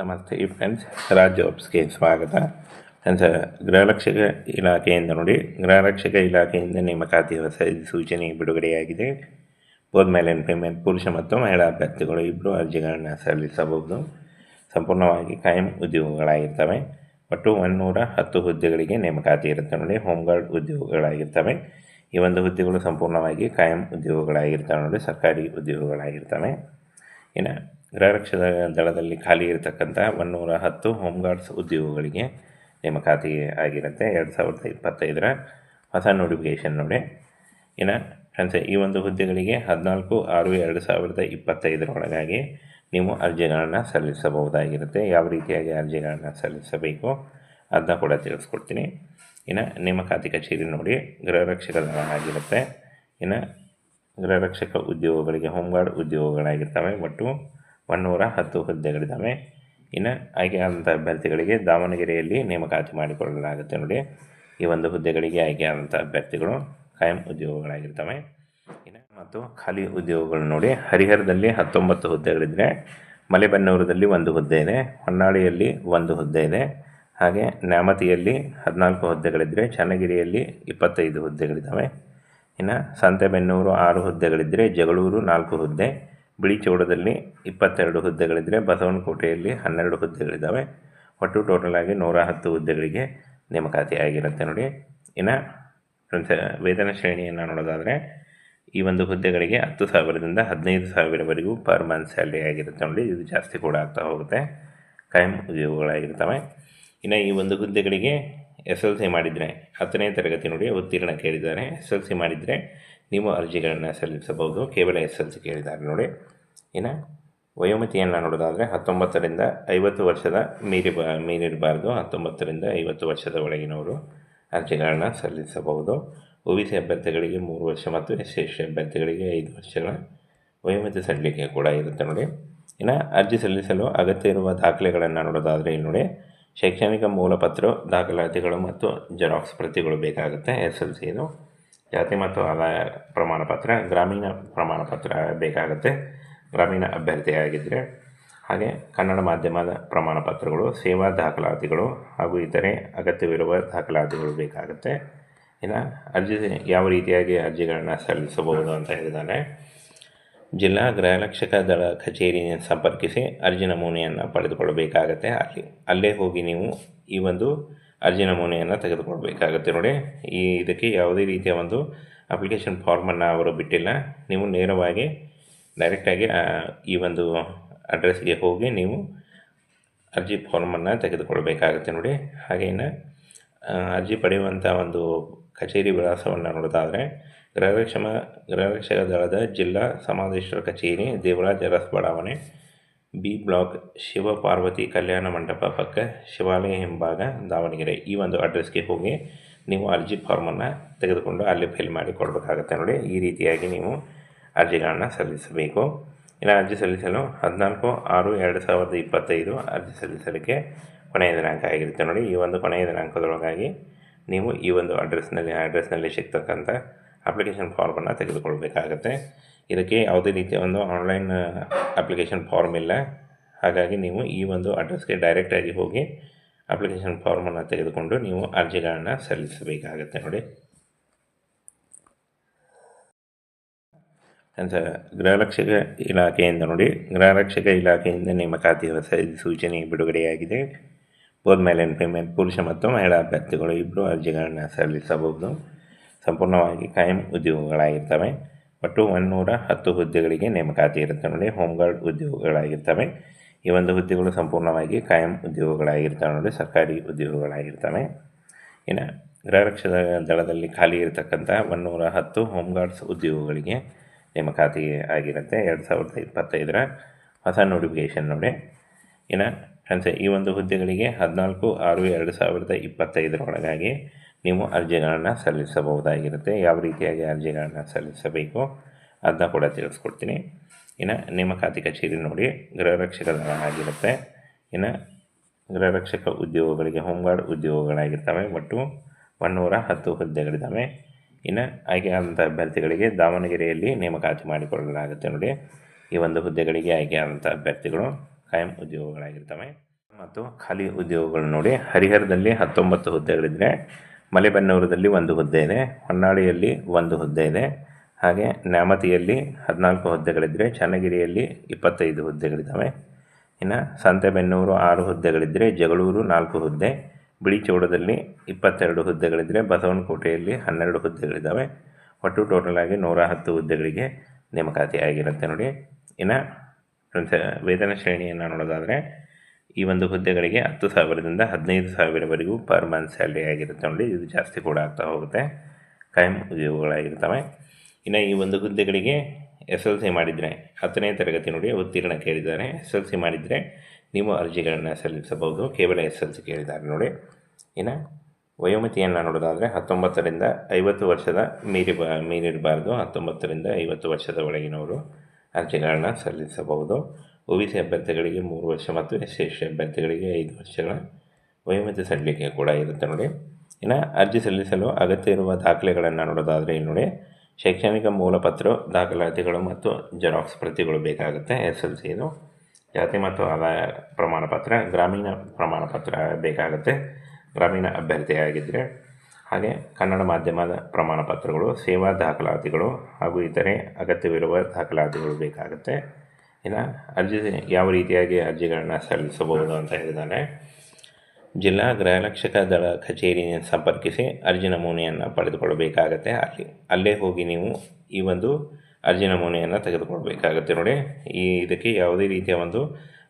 ನಮಸ್ತೆ ಫ್ರೆಂಡ್ಸ್ ರಾಜ್ ಜಾಬ್ಸ್ಗೆ ಸ್ವಾಗತ. ಫ್ರೆಂಡ್ಸ್ ಗೃಹರಕ್ಷಕ ಇಲಾಖೆಯಿಂದ ನೋಡಿ ಗೃಹರಕ್ಷಕ ಇಲಾಖೆಯಿಂದ ನೇಮಕಾತಿ ಹೊಸ ಸೂಚನೆ ಬಿಡುಗಡೆಯಾಗಿದೆ. ಬೋತ್ ಮೇಲೆ ಪೇಮೆಂಟ್ ಪುರುಷ ಮತ್ತು ಮಹಿಳಾ ಅಭ್ಯರ್ಥಿಗಳು ಇಬ್ಬರು ಅರ್ಜಿಗಳನ್ನು ಸಲ್ಲಿಸಬಹುದು. ಸಂಪೂರ್ಣವಾಗಿ ಕಾಯಂ ಉದ್ಯೋಗಗಳಾಗಿರ್ತವೆ. ಒಟ್ಟು ಒಂದುನೂರ ಹತ್ತು ಹುದ್ದೆಗಳಿಗೆ ನೇಮಕಾತಿ ಇರುತ್ತೆ ನೋಡಿ ಹೋಮ್ ಗಾರ್ಡ್ ಉದ್ಯೋಗಗಳಾಗಿರ್ತವೆ. ಈ ಒಂದು ಹುದ್ದೆಗಳು ಸಂಪೂರ್ಣವಾಗಿ ಕಾಯಂ ಉದ್ಯೋಗಗಳಾಗಿರ್ತವೆ ನೋಡಿ, ಸರ್ಕಾರಿ ಉದ್ಯೋಗಗಳಾಗಿರ್ತವೆ. ಇನ್ನು ಗೃಹರಕ್ಷಕ ದಳದಲ್ಲಿ ಖಾಲಿ ಇರತಕ್ಕಂಥ ಒನ್ನೂರ ಹತ್ತು ಹೋಮ್ ಗಾರ್ಡ್ಸ್ ಉದ್ಯೋಗಗಳಿಗೆ ನೇಮಕಾತಿ ಆಗಿರುತ್ತೆ. ಎರಡು ಸಾವಿರದ ಇಪ್ಪತ್ತೈದರ ಹೊಸ ನೋಟಿಫಿಕೇಷನ್ ನೋಡಿ. ಇನ್ನು ಫ್ರೆಂಡ್ಸ್, ಈ ಒಂದು ಹುದ್ದೆಗಳಿಗೆ ಹದಿನಾಲ್ಕು ಆರು ಎರಡು ಸಾವಿರದ ಇಪ್ಪತ್ತೈದರೊಳಗಾಗಿ ನೀವು ಅರ್ಜಿಗಳನ್ನು ಸಲ್ಲಿಸಬಹುದಾಗಿರುತ್ತೆ. ಯಾವ ರೀತಿಯಾಗಿ ಅರ್ಜಿಗಳನ್ನು ಸಲ್ಲಿಸಬೇಕು ಅದನ್ನ ಕೂಡ ತಿಳಿಸ್ಕೊಡ್ತೀನಿ. ಇನ್ನು ನೇಮಕಾತಿ ಕಚೇರಿ ನೋಡಿ ಗೃಹರಕ್ಷಕ ದಳ ಆಗಿರುತ್ತೆ. ಇನ್ನು ಗೃಹರಕ್ಷಕ ಉದ್ಯೋಗಗಳಿಗೆ ಹೋಮ್ಗಾರ್ಡ್ ಉದ್ಯೋಗಗಳಾಗಿರ್ತವೆ, ಒಟ್ಟು ಒನ್ನೂರ ಹತ್ತು ಹುದ್ದೆಗಳಿದ್ದಾವೆ. ಇನ್ನು ಆಯ್ಕೆಯಾದಂಥ ಅಭ್ಯರ್ಥಿಗಳಿಗೆ ದಾವಣಗೆರೆಯಲ್ಲಿ ನೇಮಕಾತಿ ಮಾಡಿಕೊಳ್ಳಲಾಗುತ್ತೆ ನೋಡಿ. ಈ ಒಂದು ಹುದ್ದೆಗಳಿಗೆ ಆಯ್ಕೆಯಾದಂಥ ಅಭ್ಯರ್ಥಿಗಳು ಕಾಯಂ ಉದ್ಯೋಗಗಳಾಗಿರ್ತವೆ. ಇನ್ನು ಮತ್ತು ಖಾಲಿ ಉದ್ಯೋಗಗಳು ನೋಡಿ. ಹರಿಹರದಲ್ಲಿ ಹತ್ತೊಂಬತ್ತು ಹುದ್ದೆಗಳಿದ್ದರೆ ಮಲೆಬೆನ್ನೂರದಲ್ಲಿ ಒಂದು ಹುದ್ದೆ ಇದೆ, ಹೊನ್ನಾಳಿಯಲ್ಲಿ ಒಂದು ಹುದ್ದೆ ಇದೆ, ಹಾಗೆ ನ್ಯಾಮತಿಯಲ್ಲಿ ಹದಿನಾಲ್ಕು ಹುದ್ದೆಗಳಿದ್ದರೆ ಚನ್ನಗಿರಿಯಲ್ಲಿ ಇಪ್ಪತ್ತೈದು ಹುದ್ದೆಗಳಿದ್ದಾವೆ. ಇನ್ನು ಸಂತೆಬೆನ್ನೂರು ಆರು ಹುದ್ದೆಗಳಿದ್ದರೆ ಜಗಳೂರು ನಾಲ್ಕು ಹುದ್ದೆ ಬಿಳಿಚೌಡದಲ್ಲಿ ಇಪ್ಪತ್ತೆರಡು ಹುದ್ದೆಗಳಿದ್ದರೆ ಬಸವನಕೋಟೆಯಲ್ಲಿ ಹನ್ನೆರಡು ಹುದ್ದೆಗಳಿದ್ದಾವೆ ಒಟ್ಟು ಟೋಟಲ್ ಆಗಿ ನೂರ ಹತ್ತು ಹುದ್ದೆಗಳಿಗೆ ನೇಮಕಾತಿ ಆಗಿರುತ್ತೆ ನೋಡಿ. ಇನ್ನು ವೇತನ ಶ್ರೇಣಿಯನ್ನು ನೋಡೋದಾದರೆ ಈ ಒಂದು ಹುದ್ದೆಗಳಿಗೆ ಹತ್ತು ಸಾವಿರದಿಂದ ಹದಿನೈದು ಸಾವಿರವರೆಗೂ ಪರ್ ಮಂತ್ ಸ್ಯಾಲ್ರಿ ಆಗಿರುತ್ತೆ ನೋಡಿ. ಇದು ಜಾಸ್ತಿ ಕೂಡ ಆಗ್ತಾ ಹೋಗುತ್ತೆ. ಕಾಯಂ ಉದ್ಯೋಗಗಳಾಗಿರ್ತವೆ. ಇನ್ನು ಈ ಒಂದು ಹುದ್ದೆಗಳಿಗೆ ಎಸ್ ಎಲ್ ಸಿ ಮಾಡಿದರೆ ಹತ್ತನೇ ತರಗತಿ ನೋಡಿ ಉತ್ತೀರ್ಣ ಕೇಳಿದ್ದಾರೆ. ಎಸ್ ಎಲ್ ಸಿ ಮಾಡಿದರೆ ನಿಮ್ಮ ಅರ್ಜಿಗಳನ್ನು ಸಲ್ಲಿಸಬಹುದು. ಕೇವಲ ಎಸ್ ಎಲ್ ಸಿ ಕೇಳಿದ್ದಾರೆ ನೋಡಿ. ಇನ್ನು ವಯೋಮಿತಿಯನ್ನು ನೋಡೋದಾದರೆ ಹತ್ತೊಂಬತ್ತರಿಂದ ಐವತ್ತು ವರ್ಷದ ಮೀರಿ ಬ, ಮೀರಿರಬಾರ್ದು. ಹತ್ತೊಂಬತ್ತರಿಂದ ಐವತ್ತು ವರ್ಷದ ಒಳಗಿನವರು ಅರ್ಜಿಗಳನ್ನು ಸಲ್ಲಿಸಬಹುದು. ಒ ಬಿ ಸಿ ಅಭ್ಯರ್ಥಿಗಳಿಗೆ ಮೂರು ವರ್ಷ ಮತ್ತು ಎಸ್ ಸಿ ಎಸ್ ಟಿ ಅಭ್ಯರ್ಥಿಗಳಿಗೆ ಐದು ವರ್ಷಗಳ ವಯೋಮಿತಿ ಸಡಿಲಿಕೆ ಕೂಡ ಇರುತ್ತೆ ನೋಡಿ. ಇನ್ನು ಅರ್ಜಿ ಸಲ್ಲಿಸಲು ಅಗತ್ಯ ಇರುವ ದಾಖಲೆಗಳನ್ನು ನೋಡೋದಾದರೆ ಇಲ್ಲಿ ನೋಡಿ. ಶೈಕ್ಷಣಿಕ ಮೂಲಪತ್ರ, ದಾಖಲಾತಿಗಳು ಮತ್ತು ಜೆರಾಕ್ಸ್ ಪ್ರತಿಗಳು ಬೇಕಾಗುತ್ತೆ, ಎಸ್ ಎಲ್ ಸಿದು. ಜಾತಿ ಮತ್ತು ಆದಾಯ ಪ್ರಮಾಣಪತ್ರ, ಗ್ರಾಮೀಣ ಪ್ರಮಾಣಪತ್ರ ಬೇಕಾಗುತ್ತೆ, ಗ್ರಾಮೀಣ ಅಭ್ಯರ್ಥಿಯಾಗಿದ್ದರೆ. ಹಾಗೆ ಕನ್ನಡ ಮಾಧ್ಯಮದ ಪ್ರಮಾಣಪತ್ರಗಳು, ಸೇವಾ ದಾಖಲಾತಿಗಳು ಹಾಗೂ ಇತರೆ ಅಗತ್ಯವಿರುವ ದಾಖಲಾತಿಗಳು ಬೇಕಾಗುತ್ತೆ. ಇನ್ನು ಅರ್ಜಿ ಯಾವ ರೀತಿಯಾಗಿ ಅರ್ಜಿಗಳನ್ನು ಸಲ್ಲಿಸಬಹುದು ಅಂತ ಹೇಳಿದ್ದಾರೆ ಜಿಲ್ಲಾ ಗೃಹರಕ್ಷಕ ದಳ ಕಚೇರಿಯನ್ನು ಸಂಪರ್ಕಿಸಿ ಅರ್ಜಿ ನಮೂನೆಯನ್ನು ಪಡೆದುಕೊಳ್ಳಬೇಕಾಗತ್ತೆ. ಅಲ್ಲಿ, ಅಲ್ಲೇ ಹೋಗಿ ನೀವು ಈ ಒಂದು ಅರ್ಜಿ ನಮೂನೆಯನ್ನು ತೆಗೆದುಕೊಳ್ಬೇಕಾಗತ್ತೆ ನೋಡಿ. ಈ ಇದಕ್ಕೆ ಯಾವುದೇ ರೀತಿಯ ಒಂದು ಅಪ್ಲಿಕೇಶನ್ ಫಾರ್ಮನ್ನು ಅವರು ಬಿಟ್ಟಿಲ್ಲ. ನೀವು ನೇರವಾಗಿ ಡೈರೆಕ್ಟಾಗಿ ಈ ಒಂದು ಅಡ್ರೆಸ್ಗೆ ಹೋಗಿ ನೀವು ಅರ್ಜಿ ಫಾರ್ಮನ್ನು ತೆಗೆದುಕೊಳ್ಬೇಕಾಗತ್ತೆ ನೋಡಿ. ಹಾಗೆಯೇ ಅರ್ಜಿ ಪಡೆಯುವಂಥ ಒಂದು ಕಚೇರಿ ವಿಳಾಸವನ್ನು ನೋಡೋದಾದರೆ ಗೃಹರಕ್ಷಮ ಗೃಹರಕ್ಷಕ ದಳದ ಜಿಲ್ಲಾ ಸಮಾಧೇಶ್ವರ ಕಚೇರಿ, ದೇವರಾಜ ಅರಸ್ ಬಡಾವಣೆ, ಬಿ ಬ್ಲಾಕ್ ಶಿವ ಪಾರ್ವತಿ ಕಲ್ಯಾಣ ಮಂಟಪ ಪಕ್ಕ ಶಿವಾಲಯ ಹಿಂಭಾಗ ದಾವಣಗೆರೆ. ಈ ಒಂದು ಅಡ್ರೆಸ್ಗೆ ಹೋಗಿ ನೀವು ಅರ್ಜಿ ಫಾರ್ಮನ್ನು ತೆಗೆದುಕೊಂಡು ಅಲ್ಲಿ ಫಿಲ್ ಮಾಡಿ ಕೊಡಬೇಕಾಗತ್ತೆ ನೋಡಿ. ಈ ರೀತಿಯಾಗಿ ನೀವು ಅರ್ಜಿಗಳನ್ನು ಸಲ್ಲಿಸಬೇಕು. ಇನ್ನು ಅರ್ಜಿ ಸಲ್ಲಿಸಲು ಹದಿನಾಲ್ಕು ಆರು ಎರಡು ಸಾವಿರದ ಇಪ್ಪತ್ತೈದು ಅರ್ಜಿ ಸಲ್ಲಿಸಲಿಕ್ಕೆ ಕೊನೆಯ ದಿನಾಂಕ ಆಗಿರುತ್ತೆ ನೋಡಿ. ಈ ಒಂದು ಕೊನೆಯ ದಿನಾಂಕದೊಳಗಾಗಿ ನೀವು ಈ ಒಂದು ಅಡ್ರೆಸ್ನಲ್ಲಿ ಅಡ್ರೆಸ್ನಲ್ಲಿ ಸಿಗ್ತಕ್ಕಂಥ ಅಪ್ಲಿಕೇಶನ್ ಫಾರ್ಮನ್ನು ತೆಗೆದುಕೊಳ್ಬೇಕಾಗತ್ತೆ. ಇದಕ್ಕೆ ಯಾವುದೇ ರೀತಿಯ ಒಂದು ಆನ್ಲೈನ್ ಅಪ್ಲಿಕೇಶನ್ ಫಾರ್ಮ್ ಇಲ್ಲ. ಹಾಗಾಗಿ ನೀವು ಈ ಒಂದು ಅಡ್ರೆಸ್ಗೆ ಡೈರೆಕ್ಟಾಗಿ ಹೋಗಿ ಅಪ್ಲಿಕೇಶನ್ ಫಾರ್ಮನ್ನು ತೆಗೆದುಕೊಂಡು ನೀವು ಅರ್ಜಿಗಳನ್ನು ಸಲ್ಲಿಸಬೇಕಾಗತ್ತೆ ನೋಡಿ. ಅಂತ ಗೃಹರಕ್ಷಕ ಇಲಾಖೆಯಿಂದ ನೋಡಿ. ಗೃಹರಕ್ಷಕ ಇಲಾಖೆಯಿಂದ ನೇಮಕಾತಿ ಹೊಸ ಸೂಚನೆ ಬಿಡುಗಡೆಯಾಗಿದೆ. ಆ್ಯಂಡ್ ಪೇಮೆಂಟ್ ಪುರುಷ ಮತ್ತು ಮಹಿಳಾ ಅಭ್ಯರ್ಥಿಗಳು ಇಬ್ಬರು ಅರ್ಜಿಗಳನ್ನು ಸಲ್ಲಿಸಬಹುದು. ಸಂಪೂರ್ಣವಾಗಿ ಕಾಯಂ ಉದ್ಯೋಗಗಳಾಗಿರ್ತವೆ. ಒಟ್ಟು ಒಂದುನೂರ ಹತ್ತು ಹುದ್ದೆಗಳಿಗೆ ನೇಮಕಾತಿ ಇರುತ್ತೆ ನೋಡಿ ಹೋಮ್ ಗಾರ್ಡ್ ಉದ್ಯೋಗಗಳಾಗಿರ್ತವೆ. ಈ ಒಂದು ಹುದ್ದೆಗಳು ಸಂಪೂರ್ಣವಾಗಿ ಕಾಯಂ ಉದ್ಯೋಗಗಳಾಗಿರ್ತವೆ ನೋಡಿ, ಸರ್ಕಾರಿ ಉದ್ಯೋಗಗಳಾಗಿರ್ತವೆ. ಇನ್ನು ಗೃಹರಕ್ಷಕ ದಳದಲ್ಲಿ ಖಾಲಿ ಇರತಕ್ಕಂಥ ಒಂದೂರ ಹತ್ತು ಹೋಮ್ ಗಾರ್ಡ್ಸ್ ಉದ್ಯೋಗಗಳಿಗೆ ನೇಮಕಾತಿ ಆಗಿರುತ್ತೆ. ಎರಡು ಸಾವಿರದ ಇಪ್ಪತ್ತೈದರ ಹೊಸ ನೋಟಿಫಿಕೇಷನ್ ನೋಡಿ. ಇನ್ನು ಈ ಒಂದು ಹುದ್ದೆಗಳಿಗೆ ಹದಿನಾಲ್ಕು ಆರು ಎರಡು ಸಾವಿರದ ಇಪ್ಪತ್ತೈದರೊಳಗಾಗಿ ನೀವು ಅರ್ಜಿಗಳನ್ನು ಸಲ್ಲಿಸಬಹುದಾಗಿರುತ್ತೆ. ಯಾವ ರೀತಿಯಾಗಿ ಅರ್ಜಿಗಳನ್ನು ಸಲ್ಲಿಸಬೇಕು ಅದನ್ನ ಕೂಡ ತಿಳಿಸ್ಕೊಡ್ತೀನಿ. ಇನ್ನು ನೇಮಕಾತಿ ಕಚೇರಿ ನೋಡಿ ಗೃಹರಕ್ಷಕ ಆಗಿರುತ್ತೆ. ಇನ್ನು ಗೃಹರಕ್ಷಕ ಉದ್ಯೋಗಗಳಿಗೆ ಹೋಮ್ಗಾರ್ಡ್ ಉದ್ಯೋಗಗಳಾಗಿರ್ತವೆ, ಒಟ್ಟು ಒನ್ನೂರ ಹತ್ತು ಹುದ್ದೆಗಳಿದ್ದಾವೆ. ಇನ್ನು ಆಯ್ಕೆಯಾದಂಥ ಅಭ್ಯರ್ಥಿಗಳಿಗೆ ದಾವಣಗೆರೆಯಲ್ಲಿ ನೇಮಕಾತಿ ಮಾಡಿಕೊಳ್ಳಲಾಗುತ್ತೆ ನೋಡಿ. ಈ ಒಂದು ಹುದ್ದೆಗಳಿಗೆ ಆಯ್ಕೆಯಾದಂಥ ಅಭ್ಯರ್ಥಿಗಳು ಕಾಯಂ ಉದ್ಯೋಗಗಳಾಗಿರ್ತವೆ. ಮತ್ತು ಖಾಲಿ ಉದ್ಯೋಗಗಳು ನೋಡಿ ಹರಿಹರದಲ್ಲಿ ಹತ್ತೊಂಬತ್ತು ಹುದ್ದೆಗಳಿದ್ದರೆ ಮಲೆಬೆನ್ನೂರದಲ್ಲಿ ಒಂದು ಹುದ್ದೆ ಇದೆ, ಹೊನ್ನಾಳಿಯಲ್ಲಿ ಒಂದು ಹುದ್ದೆ ಇದೆ, ಹಾಗೆ ನ್ಯಾಮತಿಯಲ್ಲಿ ಹದಿನಾಲ್ಕು ಹುದ್ದೆಗಳಿದ್ದರೆ ಚನ್ನಗಿರಿಯಲ್ಲಿ ಇಪ್ಪತ್ತೈದು ಹುದ್ದೆಗಳಿದ್ದಾವೆ ಇನ್ನು ಸಂತೆಬೆನ್ನೂರು ಆರು ಹುದ್ದೆಗಳಿದ್ದರೆ ಜಗಳೂರು ನಾಲ್ಕು ಹುದ್ದೆ, ಬಿಳಿಚೋಡದಲ್ಲಿ ಇಪ್ಪತ್ತೆರಡು ಹುದ್ದೆಗಳಿದ್ದರೆ ಬಸವನಕೋಟೆಯಲ್ಲಿ ಹನ್ನೆರಡು ಹುದ್ದೆಗಳಿದ್ದಾವೆ ಒಟ್ಟು ಟೋಟಲ್ ಆಗಿ ನೂರ ಹತ್ತು ಹುದ್ದೆಗಳಿಗೆ ನೇಮಕಾತಿ ಆಗಿರುತ್ತೆ ನೋಡಿ. ಇನ್ನು ವೇತನ ಶ್ರೇಣಿಯನ್ನು ನೋಡೋದಾದರೆ ಈ ಒಂದು ಹುದ್ದೆಗಳಿಗೆ ಹತ್ತು ಸಾವಿರದಿಂದ ಹದಿನೈದು ಸಾವಿರವರೆಗೂ ಪರ್ ಮಂತ್ ಸ್ಯಾಲ್ರಿ ಆಗಿರುತ್ತೆ ನೋಡಿ, ಇದು ಜಾಸ್ತಿ ಕೂಡ ಆಗ್ತಾ ಹೋಗುತ್ತೆ. ಕಾಯಂ ಉದ್ಯೋಗಗಳಾಗಿರ್ತವೆ ಇನ್ನು ಈ ಒಂದು ಹುದ್ದೆಗಳಿಗೆ ಎಸ್ ಎಲ್ ಸಿ ಮಾಡಿದರೆ ಹತ್ತನೇ ತರಗತಿ ನೋಡಿ, ಉತ್ತೀರ್ಣ ಕೇಳಿದ್ದಾರೆ. ಎಸ್ ಎಲ್ ಸಿ ಮಾಡಿದರೆ ನೀವು ಅರ್ಜಿಗಳನ್ನು ಸಲ್ಲಿಸಬಹುದು. ಕೇವಲ ಎಸ್ ಎಲ್ ಸಿ ಕೇಳಿದ್ದಾರೆ ನೋಡಿ. ಇನ್ನು ವಯೋಮಿತಿಯನ್ನು ನೋಡೋದಾದರೆ ಹತ್ತೊಂಬತ್ತರಿಂದ ಐವತ್ತು ವರ್ಷದ ಮೀರಿ ಬ, ಮೀರಿರಬಾರ್ದು. ಹತ್ತೊಂಬತ್ತರಿಂದ ಐವತ್ತು ವರ್ಷದ ಒಳಗಿನವರು ಅರ್ಜಿಗಳನ್ನು ಸಲ್ಲಿಸಬಹುದು. ಒ ಬಿ ಸಿ ಅಭ್ಯರ್ಥಿಗಳಿಗೆ ಮೂರು ವರ್ಷ ಮತ್ತು ಎಸ್ ಸಿ ಅಭ್ಯರ್ಥಿಗಳಿಗೆ ಐದು ವರ್ಷಗಳ ವಯೋಮಿತಿ ಸಲ್ಲಿಕೆ ಕೂಡ ಇರುತ್ತೆ ನೋಡಿ. ಇನ್ನು ಅರ್ಜಿ ಸಲ್ಲಿಸಲು ಅಗತ್ಯ ಇರುವ ದಾಖಲೆಗಳನ್ನು ನೋಡೋದಾದರೆ ನೋಡಿ. ಶೈಕ್ಷಣಿಕ ಮೂಲಪತ್ರ, ದಾಖಲಾತಿಗಳು ಮತ್ತು ಜೆರಾಕ್ಸ್ ಪ್ರತಿಗಳು ಬೇಕಾಗುತ್ತೆ ಎಸ್ ಎಲ್ ಸಿ ಇದು. ಜಾತಿ ಮತ್ತು ಆದಾಯ ಪ್ರಮಾಣಪತ್ರ, ಗ್ರಾಮೀಣ ಪ್ರಮಾಣಪತ್ರ ಬೇಕಾಗುತ್ತೆ. ಗ್ರಾಮೀಣ ಅಭ್ಯರ್ಥಿಯಾಗಿದ್ದರೆ ಹಾಗೆ ಕನ್ನಡ ಮಾಧ್ಯಮದ ಪ್ರಮಾಣಪತ್ರಗಳು, ಸೇವಾ ದಾಖಲಾತಿಗಳು ಹಾಗೂ ಇತರೆ ಅಗತ್ಯವಿರುವ ದಾಖಲಾತಿಗಳು ಬೇಕಾಗುತ್ತೆ. ಇನ್ನು ಅರ್ಜಿ ಯಾವ ರೀತಿಯಾಗಿ ಅರ್ಜಿಗಳನ್ನು ಸಲ್ಲಿಸಬಹುದು ಅಂತ ಹೇಳಿದ್ದಾರೆ ಜಿಲ್ಲಾ ಗೃಹರಕ್ಷಕ ದಳ ಕಚೇರಿಯನ್ನು ಸಂಪರ್ಕಿಸಿ ಅರ್ಜಿ ನಮೂನೆಯನ್ನು ಪಡೆದುಕೊಳ್ಳಬೇಕಾಗತ್ತೆ. ಅಲ್ಲಿ, ಅಲ್ಲೇ ಹೋಗಿ ನೀವು ಈ ಒಂದು ಅರ್ಜಿ ನಮೂನೆಯನ್ನು ತೆಗೆದುಕೊಳ್ಬೇಕಾಗತ್ತೆ ನೋಡಿ. ಈ ಇದಕ್ಕೆ ಯಾವುದೇ ರೀತಿಯ ಒಂದು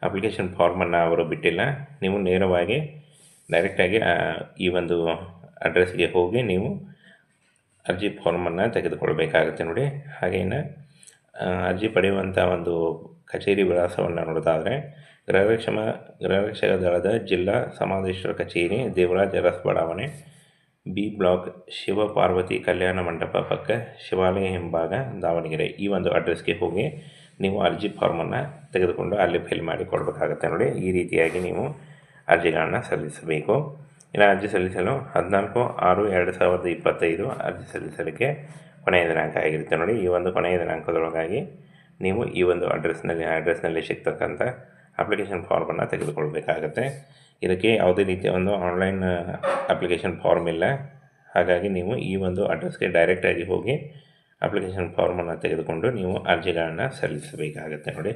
ಅಪ್ಲಿಕೇಶನ್ ಫಾರ್ಮನ್ನು ಅವರು ಬಿಟ್ಟಿಲ್ಲ. ನೀವು ನೇರವಾಗಿ ಡೈರೆಕ್ಟಾಗಿ ಈ ಒಂದು ಅಡ್ರೆಸ್ಗೆ ಹೋಗಿ ನೀವು ಅರ್ಜಿ ಫಾರ್ಮನ್ನು ತೆಗೆದುಕೊಳ್ಬೇಕಾಗತ್ತೆ ನೋಡಿ. ಹಾಗೇನ ಅರ್ಜಿ ಪಡೆಯುವಂಥ ಒಂದು ಕಚೇರಿ ವಿಳಾಸವನ್ನು ನೋಡೋದಾದರೆ ಗೃಹರಕ್ಷಮ ಗೃಹರಕ್ಷಕ ದಳದ ಜಿಲ್ಲಾ ಸಮಾದೇಶ್ವರ ಕಚೇರಿ, ದೇವರಾಜ ಅರಸ್ ಬಡಾವಣೆ, ಬಿ ಬ್ಲಾಕ್ ಶಿವ ಪಾರ್ವತಿ ಕಲ್ಯಾಣ ಮಂಟಪ ಪಕ್ಕ ಶಿವಾಲಯ ಹಿಂಭಾಗ ದಾವಣಗೆರೆ. ಈ ಒಂದು ಅಡ್ರೆಸ್ಗೆ ಹೋಗಿ ನೀವು ಅರ್ಜಿ ಫಾರ್ಮನ್ನು ತೆಗೆದುಕೊಂಡು ಅಲ್ಲಿ ಫಿಲ್ ಮಾಡಿ ಕೊಡಬೇಕಾಗತ್ತೆ ನೋಡಿ. ಈ ರೀತಿಯಾಗಿ ನೀವು ಅರ್ಜಿಗಳನ್ನು ಸಲ್ಲಿಸಬೇಕು. ಇನ್ನು ಅರ್ಜಿ ಸಲ್ಲಿಸಲು ಹದಿನಾಲ್ಕು ಆರು ಎರಡು ಸಾವಿರದ ಇಪ್ಪತ್ತೈದು ಅರ್ಜಿ ಸಲ್ಲಿಸಲಿಕ್ಕೆ ಕೊನೆಯ ದಿನಾಂಕ ಆಗಿರುತ್ತೆ ನೋಡಿ. ಈ ಒಂದು ಕೊನೆಯ ದಿನಾಂಕದೊಳಗಾಗಿ ನೀವು ಈ ಒಂದು ಅಡ್ರೆಸ್ನಲ್ಲಿ ಅಡ್ರೆಸ್ನಲ್ಲಿ ಸಿಗ್ತಕ್ಕಂಥ ಅಪ್ಲಿಕೇಶನ್ ಫಾರ್ಮನ್ನು ತೆಗೆದುಕೊಳ್ಬೇಕಾಗತ್ತೆ. ಇದಕ್ಕೆ ಯಾವುದೇ ರೀತಿಯ ಒಂದು ಆನ್ಲೈನ್ ಅಪ್ಲಿಕೇಶನ್ ಫಾರ್ಮ್ ಇಲ್ಲ. ಹಾಗಾಗಿ ನೀವು ಈ ಒಂದು ಅಡ್ರೆಸ್ಗೆ ಡೈರೆಕ್ಟಾಗಿ ಹೋಗಿ ಅಪ್ಲಿಕೇಶನ್ ಫಾರ್ಮನ್ನು ತೆಗೆದುಕೊಂಡು ನೀವು ಅರ್ಜಿಗಳನ್ನು ಸಲ್ಲಿಸಬೇಕಾಗತ್ತೆ ನೋಡಿ.